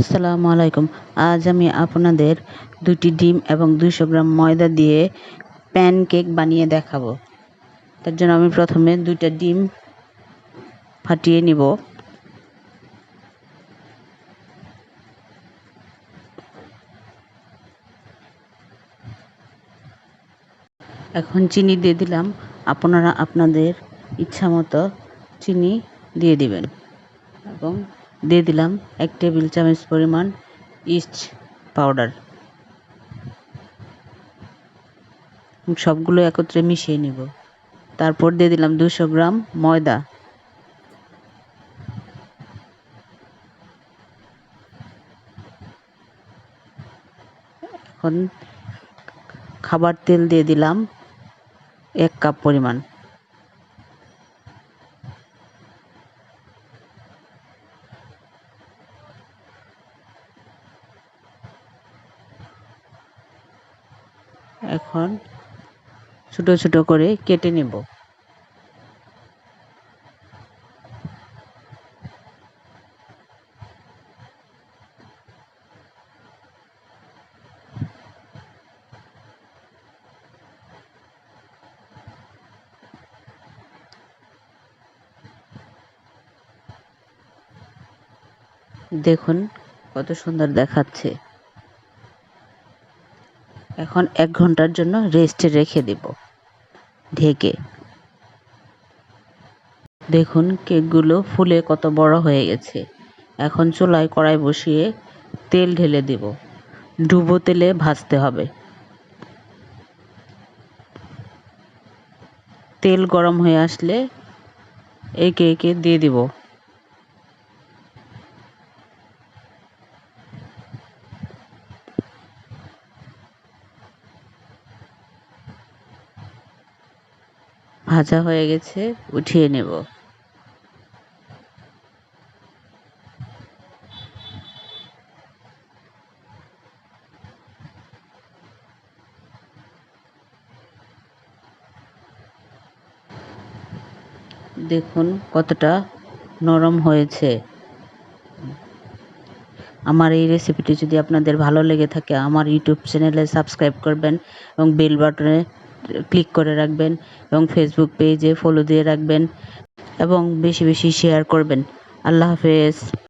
আসসালামু আলাইকুম। আজ আমি আপনাদের দুটি ডিম এবং দুইশো গ্রাম ময়দা দিয়ে প্যানকেক বানিয়ে দেখাবো। তার জন্য আমি প্রথমে দুইটা ডিম ফাটিয়ে নিব। এখন চিনি দিয়ে দিলাম। আপনারা আপনাদের ইচ্ছা মতো চিনি দিয়ে দিবেন এবং দিয়ে দিলাম এক টেবিল চামচ পরিমাণ ইস্ট পাউডার। সবগুলো একত্রে মিশিয়ে নিব। তারপর দিয়ে দিলাম দুশো গ্রাম ময়দা। এখন খাবার তেল দিয়ে দিলাম এক কাপ পরিমাণ। এখন ছোট ছোট করে কেটে নেব। দেখুন কত সুন্দর দেখাচ্ছে। এখন এক ঘণ্টার জন্য রেস্টে রেখে দেব। ঢেকে। দেখুন কেকগুলো ফুলে কত বড় হয়ে গেছে। এখন চুলায় কড়াই বসিয়ে তেল ঢেলে দেব। ডুবো তেলে ভাজতে হবে। তেল গরম হয়ে আসলে একে একে দিয়ে দিব। ভাজা হয়ে গেছে, উঠিয়ে নেব। দেখুন কতটা নরম হয়েছে। আমার এই রেসিপিটি যদি আপনাদের ভালো লেগে থাকে, আমার ইউটিউব চ্যানেলে সাবস্ক্রাইব করবেন এবং বেল বাটনে ক্লিক করে রাখবেন এবং ফেসবুক পেজে ফলো দিয়ে রাখবেন এবং বেশি বেশি শেয়ার করবেন। আল্লাহ হাফেজ।